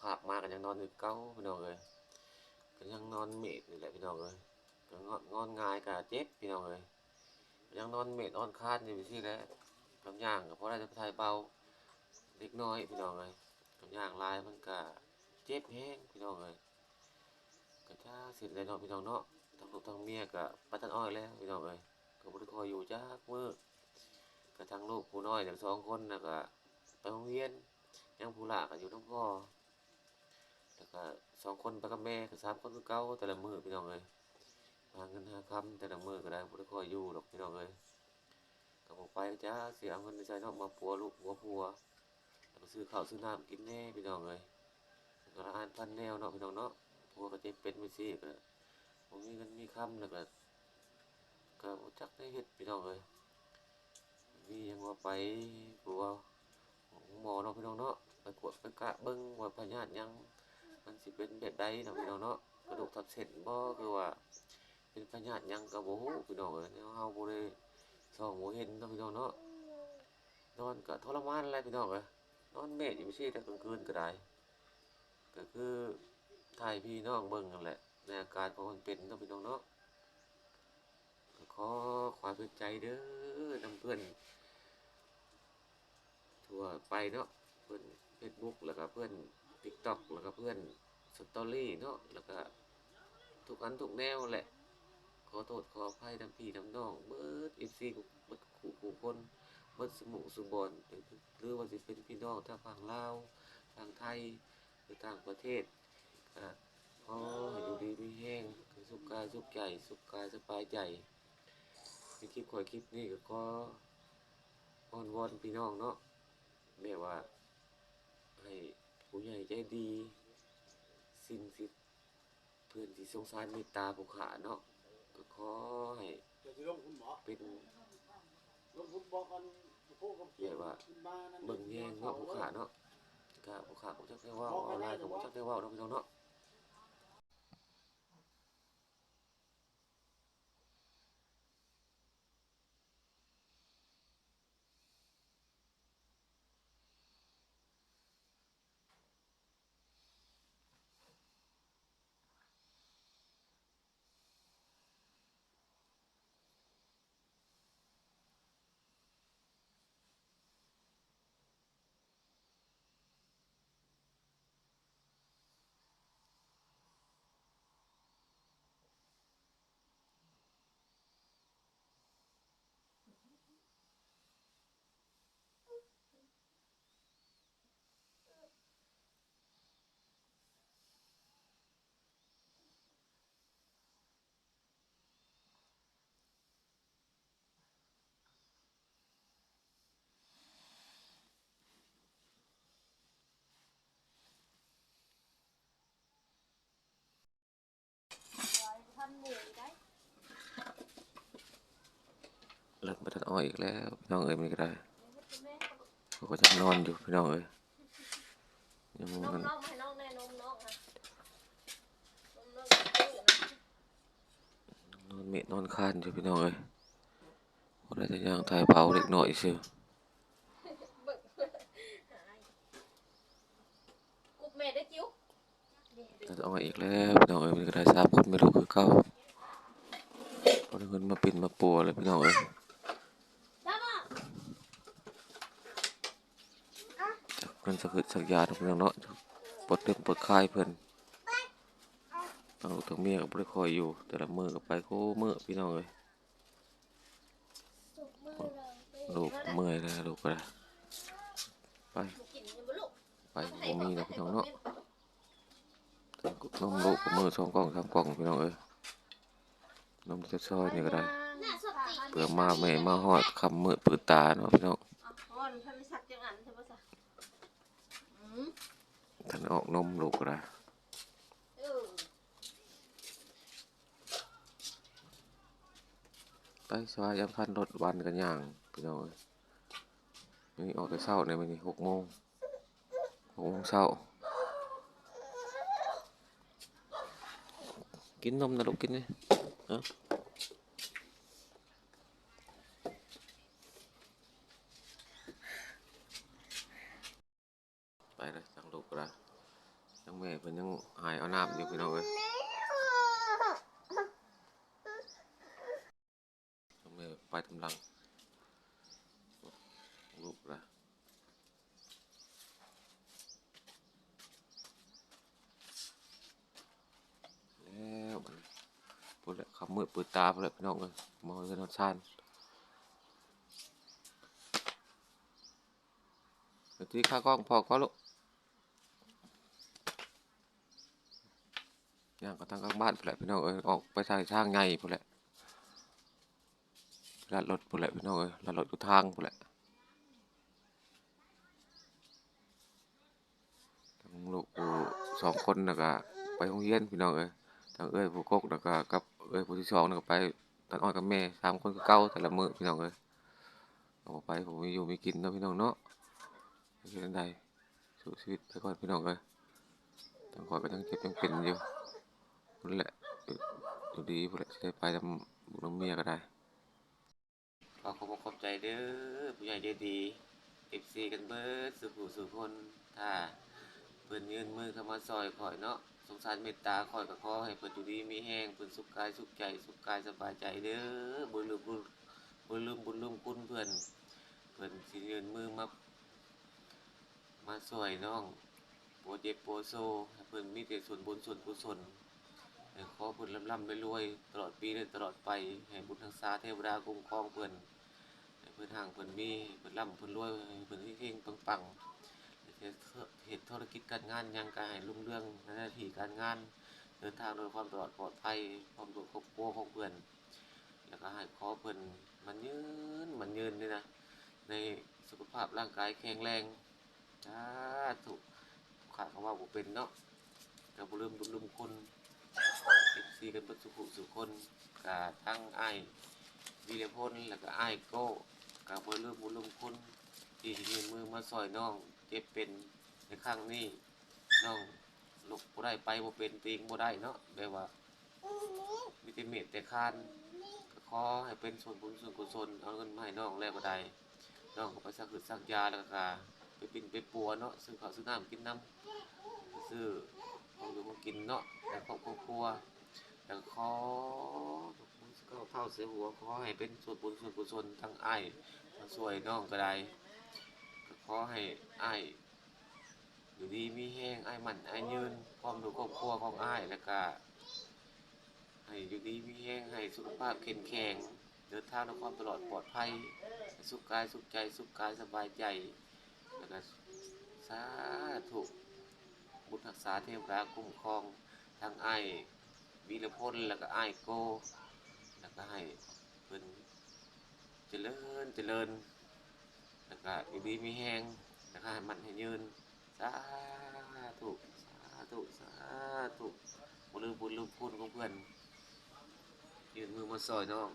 ภาพมากันยังนอนคือเก่าพี่น้องเอ้ยก็ยังนอนเมดนี่แหละพี่น้องเอ้ยก็งอนงอนงายก็เจ็บพี่น้องเอ้ยก็ยังนอนเมดนอนคานอยู่ซี่แหละกำย่างก็พอได้จะถ่ายเบาเล็กน้อยพี่น้องเอ้ยกำย่างลายมันก็เจ็บแฮงพี่น้องเอ้ยก็ถ้าสิได้เนาะพี่น้องเนาะทั้งลูกทั้งเมียก็ไปตัดอ้อยแล้วพี่น้องเอ้ยก็บ่ได้คอยอยู่จักมื้อก็ทั้งลูกผู้น้อยทั้งสองคนน่ะก็ไปโรงเรียนยังผู้หลากอยู่น้องพ่อ แล้วก็สองคนไปกับแม่ก็สามคนคือเก่าแต่ละมือพี่น้องเอ้ยหาเงินหาคำแต่ละมือก็ได้บ่ได้คอยอยู่หรอกพี่น้องเอ้ยก็บ่ไปจ้าเสียเงินไปใช้นอกมาปัวลูกหัวปัวแล้วก็ซื้อข้าวซื้อน้ำกินแน่พี่น้องเอ้ยแล้วก็อ่านพันแนวเนาะพี่น้องเนาะปัวก็เจ็บเป็นไปซี่ก็บ่มีเงินมีคำแล้วก็ก็บ่จักได้เฮ็ดพี่น้องเอ้ยมีหยังว่าไปปัวหมอเนาะพี่น้องเนาะไปกวดไปกะเบิ่งว่าพยาธิยัง มันสิเป็นแบบใดเนาะพี่น้องเนาะกระดูกทับเส้นบ่คือว่า เป็นพยาธิยังก็บ่ฮู้พี่น้องเอ้ยแนวเฮาบ่ได้สองบ่เห็นเนาะพี่น้องเนาะนอนก็ทรมานแหละพี่น้องเอ้ยนอนเมดอยู่ซี่แต่กลางคืนก็ได้ก็คือถ่ายพี่น้องเบิ่งนั่นแหละในอาการของมันเป็นเนาะพี่น้องเนาะขอความเป็นใจเด้อนำเพื่อนทั่วไปเนาะเพื่อน Facebook แล้วก็เพื่อน TikTok แล้วก็เพื่อนสตอรี่เนาะแล้วก็ทุกอันทุกแนวแหละ ขอโทษขออภัยทั้งพี่ทั้งน้องเบิด FC เบิดคู่คู่คนเบิดสมุสุบอนหรือว่าสิเป็นพี่น้องทางฝั่งลาวทางไทยหรือต่างประเทศก็ขอให้อยู่ดีมีแห้งสุขกายสุขใจสุขกายสบายใจในคลิปข่อยคลิปนี้ก็ขออ้อนวอนพี่น้องเนาะแม่ว่าให้ ผู้ใหญ่ใจดีสิ่งสิเพื่อนที่สงสารเมตตาผู้ขาเนาะก็ขอให้จะสิลงคุณหมอเป็นลงคุณบอกกันพวกกับแบบว่าขึ้นมานั่นเบิ่งแยงเนาะผู้ขาเนาะก็ผู้ขาผมจักได้เว่าออนไลน์ก็บ่จักได้เว่าเนาะพี่น้องเนาะ เลิกมาทันอ้อยอีกแล้วพี่น้องเอ้ยมันก็ได้เขาก็จะนอนอยู่พี่น้องเอ้ยยังน้องมันน้องให้น้องแน่นมน้องนะนมน้องตื้อนะนอนเมดนอนคานอยู่พี่น้องเอ้ยบ่ได้แต่ย่างถ่ายเผาเล็กน้อยซื่อเบิ่งหายกุบแม่ได้จิ้วตัดอ้อยอีกแล้วพี่น้องเอ้ยมันก็ได้สามคนไม่รู้คือเก่าบ่ได้เงินมาปิ่นมาปัวเลยพี่น้องเอ้ย ได้ป่ะ จักเงินสักสักยาทุกอย่างเนาะปลดเล่นปลดคลายเพิ่นทั้งลูกทั้งเมียก็บ่ได้คอยอยู่ แต่ละมือก็ไปโคมื้อพี่น้องเอ้ยสุกมือเลยลูกเมื่อยแล้วลูกก็ได้ไปกินยังบ่ลูกไปบ่มีนะพี่น้องเนาะนมลูกก็มือสองกล่องสามกล่องพี่น้องเอ้ยนมจะซอยนี่ก็ได้น่าสดติเพื่อมาแม่มาฮอดคำมืดปืนตาเนาะพี่น้อง อ่อนท่านสักจังอันใช่ป่ะจ๊ะอืมท่านออกนมลูกก็ได้ เออ ไปสวายยามคันรถวันกันย่างพี่น้องเอ้ยนี่ออกแต่เช้าในมื้อนี้หกโมงหกโมงเช้า กินะลูกกินนี่เอ้าไปเลยสั่งลูกก็ได้ทั้งแม่เพิ่นยังหายเอาน้ำอยู่พี่น้องเอ้ยทั้งแม่ไปทำลังลูกละแล้วมันพูดแล้วขับมืดเปิดตาพูดแล้วพี่น้องเอ้ยมองเห็นนอนชานที่ข้ากล้องพอก็ลูก ย่างก็ทางกลางบ้านพุ่นแหละพี่น้องเอ้ยออกไปทางทางไงพุ่นแหละลัดรถพุ่นแหละพี่น้องเอ้ยลัดรถอยู่ทางพุ่นแหละทั้งลูกอยู่สองคนแล้วก็ไปโรงเรียนพี่น้องเอ้ยทางเอ้ยผู้กกแล้วก็กับเอ้ยผู้ที่สองแล้วก็ไปตัดอ้อยกับแม่สามคนคือเก่าแต่ละมือพี่น้องเอ้ยเอาไปผมมีอยู่มีกินเนาะพี่น้องเนาะไม่ใช่อันใดสู้ชีวิตไปก่อนพี่น้องเอ้ยทางคอยก็ยังเจ็บยังเป็นอยู่ พุ่นแหละอยู่ดีพุ่นแหละสิได้ไปทำบุญเมียก็ได้ขอขอบคุณขอบใจเด้อผู้ใหญ่ใจดี FC กันเบิดสุผู้สุคนถ้าเพิ่นยื่นมือเข้ามาซอยข่อยเนาะสงสารเมตตาข่อยก็ขอให้เพิ่นอยู่ดีมีแฮงเพิ่นสุขกายสุขใจสุขกายสบายใจเด้อบ่ลืมบุญบ่ลืมบุญลืมคุณเพิ่นเพิ่นสิยื่นมือมามาซอยน้องโบ่เจ็บบ่โซให้เพิ่นมีแต่ส่วนบุญส่วนกุศล ขอเพิ่นร่ำๆรวยตลอดปีและตลอดไปให้บุญทักษาเทวดาคุ้มครองเพิ่นให้เพิ่นห่างเพิ่นมีเพิ่นร่ำเพิ่นรวยให้เพิ่นเฮงๆปังๆให้เฮ็ดธุรกิจการงานยังก็ให้รุ่งเรื่องในหน้าที่การงาน เดินทางโดยความปลอดปลอดภัยความสุขครอบครัวของเพิ่นแล้วก็ให้ขอเพิ่นมันยืนมันยืนนี่นะในสุขภาพร่างกายแข็งแรงสาธุขาดคำว่าบ่เป็นเนาะก็บ่ลืมบุลืมคุณเอฟซี กันเบิดสุขุสุคนกะทั้งไอ้วีรพลแล้วก็ไอ้โก้กะบ่ลืมบุญลืมคุณที่ยืนมือมาซอยน้องเจ็บเป็นในครั้งนี้น้องลุกบ่ได้ไปบ่เป็นตีงบ่ได้เนาะแบบว่ามีแต่เม็ดแต่คานก็ขอให้เป็นส่วนบุญส่วนกุศลเอาเงินมาให้น้องแล้วก็ได้น้องก็ไปสักหรือสักยาแล้วก็ไปปินไปปัวเนาะซื้อข้าวซื้อน้ำกินน้ำซื้อของอยู่ของกินเนาะแต่ครอบครัว แต่ขอก็เท่าเสียหัวขอให้เป็นส่วนบุญส่วนกุศลทั้งไอ้ทั้งสวยน้องก็ได้ก็ขอให้ไอ้อยู่ดีมีแห้งไอ้มันไอ้ยืนพร้อมดูครอบครัวของอ้ายแล้วก็ให้อยู่ดีมีแห้งให้สุขภาพเข้มแข็งเดินทางด้วยความตลอดปลอดภัยสุขกายสุขใจสุขกายสบายใจแล้วก็สาธุบุญรักษาเทวดาคุ้มครองทั้งไอ้ วีรพลแล้วก็ไอ้โก แล้วก็ให้เพิ่นเจริญเจริญ แล้วก็อยู่ดีมีแหงแล้วก็ให้มันให้ยืนสาธุสาธุสาธุบ่ลืมบุญลูกคุณของเพื่อนยืนมือมาซอยน้อง